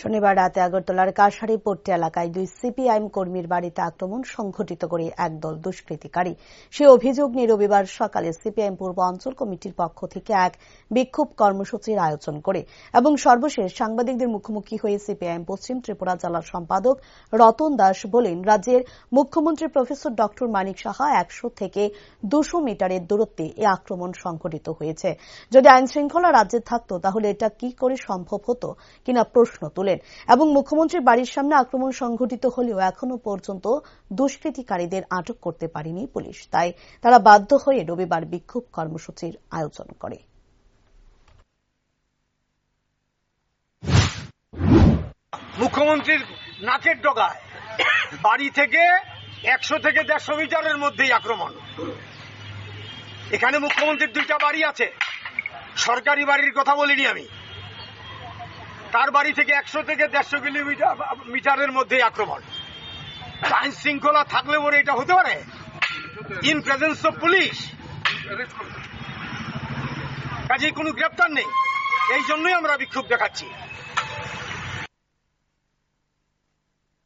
শনিবার রাতে আগরতলার কাশারি পট্টি এলাকায় দুই সিপিআইএম কর্মীর বাড়িতে আক্রমণ সংঘটিত করে একদল দুষ্কৃতিকারী। সে অভিযোগ নিয়ে রবিবার সকালে সিপিআইএম পূর্ব অঞ্চল কমিটির পক্ষ থেকে এক বিক্ষোভ কর্মসূচির আয়োজন করে এবং সর্বশেষ সাংবাদিকদের মুখোমুখি হয়ে সিপিআইএম পশ্চিম ত্রিপুরা জেলার সম্পাদক রতন দাস বলেন, রাজ্যের মুখ্যমন্ত্রী প্রফেসর ডক্টর মানিক সাহা একশো থেকে দুশো মিটারের দূরত্বে এ আক্রমণ সংঘটিত হয়েছে। যদি আইন শৃঙ্খলা রাজ্যে থাকতো, তাহলে এটা কি করে সম্ভব হতো কিনা প্রশ্ন তোলেন এবং মুখ্যমন্ত্রীর বাড়ির সামনে আক্রমণ সংঘটিত হলেও এখনও পর্যন্ত দুষ্কৃতিকারীদের আটক করতে পারেনি পুলিশ। তাই তারা বাধ্য হয়ে রবিবার বিক্ষোভ কর্মসূচির আয়োজন করে। মুখ্যমন্ত্রীর নাকের ডগায় বাড়ি থেকে একশো থেকে দেড়শো মিটারের মধ্যেই আক্রমণ। এখানে মুখ্যমন্ত্রীর দুইটা বাড়ি আছে। সরকারি বাড়ির কথা বলিনি আমি। তার বাড়ি থেকে একশো থেকে দেড়শো কিলোমিটার, মিটারের মধ্যে আক্রমণ। আইন শৃঙ্খলা থাকলে বলে এটা হতে পারে। ইন প্রেজেন্স অফ পুলিশ কাজে কোনো গ্রেপ্তার নেই। এই জন্যই আমরা বিক্ষোভ দেখাচ্ছি।